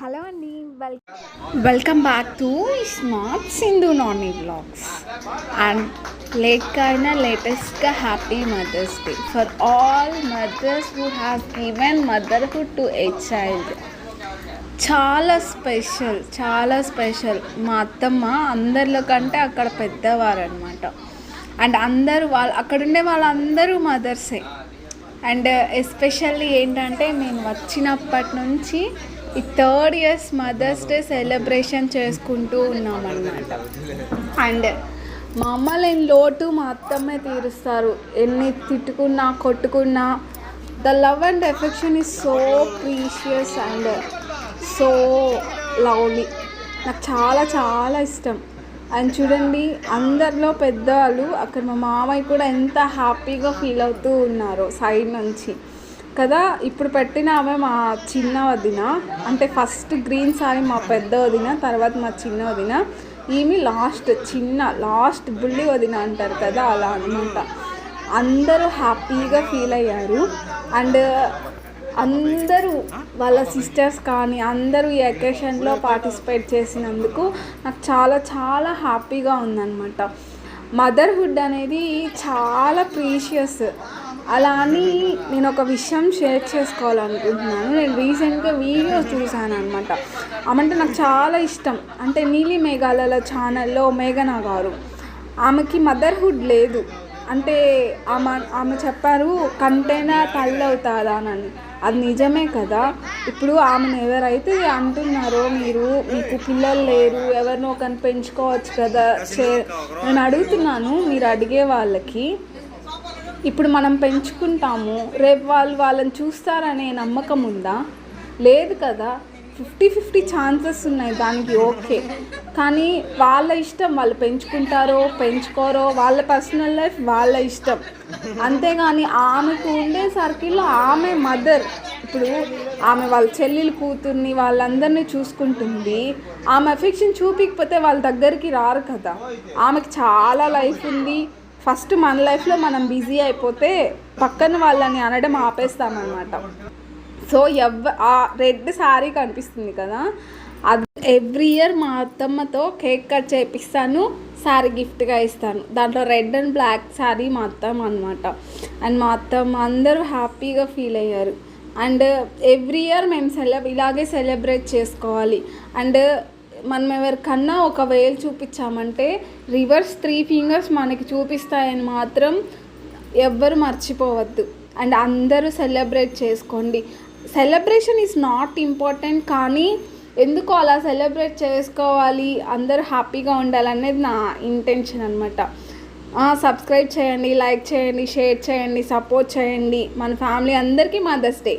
Hello అండి well welcome back to smart Sindhu Nani blogs. And late అయినా లేటెస్ట్గా happy mother's day. For all mothers who have given motherhood to a child చాలా special చాలా special మా అత్తమ్మ అందరిలో కంటే అక్కడ పెద్దవారు అనమాట అండ్ అందరూ వాళ్ళ అక్కడుండే వాళ్ళందరూ మదర్సే అండ్ ఎస్పెషల్లీ ఏంటంటే నేను వచ్చినప్పటి నుంచి ఈ third years mother's day celebration చేసుకుంటూ ఉన్నామన్నమాట. అండ్ మా అమ్మ లేని లోటు మా అత్తమ్మే తీరుస్తారు. ఎన్ని తిట్టుకున్నా కొట్టుకున్నా the love and affection is so precious and so lovely. నాకు చాలా చాలా ఇష్టం. అండ్ చూడండి అందరిలో పెద్దవాళ్ళు అక్కడ మా మామయ్య కూడా ఎంత హ్యాపీగా ఫీల్ అవుతూ ఉన్నారు సైడ్ నుంచి. కదా ఇప్పుడు పెట్టిన ఆమె మా చిన్న వదిన అంటే ఫస్ట్ గ్రీన్ సారీ మా పెద్ద వదిన తర్వాత మా చిన్న వదిన ఈమె లాస్ట్ చిన్న లాస్ట్ బుల్లి వదిన అంటారు కదా అలా అనమాట అందరూ హ్యాపీగా ఫీల్ అయ్యారు. అండ్ అందరూ వాళ్ళ సిస్టర్స్ కానీ అందరూ ఈ అకేషన్లో పార్టిసిపేట్ చేసినందుకు నాకు చాలా చాలా హ్యాపీగా ఉందన్నమాట. మదర్హుడ్ అనేది చాలా ప్రీషియస్ అలా అని నేను ఒక విషయం షేర్ చేసుకోవాలనుకుంటున్నాను. నేను రీసెంట్గా వీడియో చూశాను అనమాట ఆమంటే నాకు చాలా ఇష్టం. అంటే నీలి మేఘాలలో ఛానల్లో మేఘనా గారు. ఆమెకి మదర్హుడ్ లేదు. అంటే ఆమె ఆమె చెప్పారు కంటైనా తల్లి అవుతారా అని అది నిజమే కదా. ఇప్పుడు ఆమెను ఎవరైతే అంటున్నారో మీరు మీకు పిల్లలు లేరు ఎవరినో ఒకరిని పెంచుకోవచ్చు కదా చే నేను అడుగుతున్నాను మీరు అడిగే వాళ్ళకి ఇప్పుడు మనం పెంచుకుంటాము రేపు వాళ్ళు వాళ్ళని చూస్తారనే నమ్మకం ఉందా? లేదు కదా. ఫిఫ్టీ ఫిఫ్టీ ఛాన్సెస్ ఉన్నాయి దానికి ఓకే. కానీ వాళ్ళ ఇష్టం వాళ్ళు పెంచుకుంటారో పెంచుకోరో వాళ్ళ పర్సనల్ లైఫ్ వాళ్ళ ఇష్టం. అంతేగాని ఆమెకు ఉండే సర్కిల్లో ఆమె మదర్. ఇప్పుడు ఆమె వాళ్ళ చెల్లెలు కూతుర్ని వాళ్ళందరినీ చూసుకుంటుంది. ఆమె అఫెక్షన్ చూపించకపోతే వాళ్ళ దగ్గరికి రారు కదా. ఆమెకు చాలా లైఫ్ ఉంది. ఫస్ట్ మన లైఫ్లో మనం బిజీ అయిపోతే పక్కన వాళ్ళని అనడం ఆపేస్తామన్నమాట. సో ఎవ్ ఆ రెడ్ శారీ కనిపిస్తుంది కదా అది ఎవ్రీ ఇయర్ మా అత్తమ్మతో కేక్ కట్ చేపిస్తాను శారీ గిఫ్ట్గా ఇస్తాను. దాంట్లో రెడ్ అండ్ బ్లాక్ శారీ మా అత్తమ్మ అనమాట అండ్ మా అత్తమ్మ అందరూ హ్యాపీగా ఫీల్ అయ్యారు. అండ్ ఎవ్రీ ఇయర్ మేము సెలబ్ ఇలాగే సెలబ్రేట్ చేసుకోవాలి. అండ్ మనం ఎవరికన్నా ఒక వేలు చూపించామంటే రివర్స్ త్రీ ఫింగర్స్ మనకి చూపిస్తాయని మాత్రం ఎవ్వరు మర్చిపోవద్దు. అండ్ అందరూ సెలబ్రేట్ చేసుకోండి. సెలబ్రేషన్ ఈజ్ నాట్ ఇంపార్టెంట్ కానీ ఎందుకు అలా సెలబ్రేట్ చేసుకోవాలి అందరూ హ్యాపీగా ఉండాలనేది నా ఇంటెన్షన్ అనమాట సబ్స్క్రైబ్ చేయండి లైక్ చేయండి షేర్ చేయండి సపోర్ట్ చేయండి. మన ఫ్యామిలీ అందరికీ మదర్స్ డే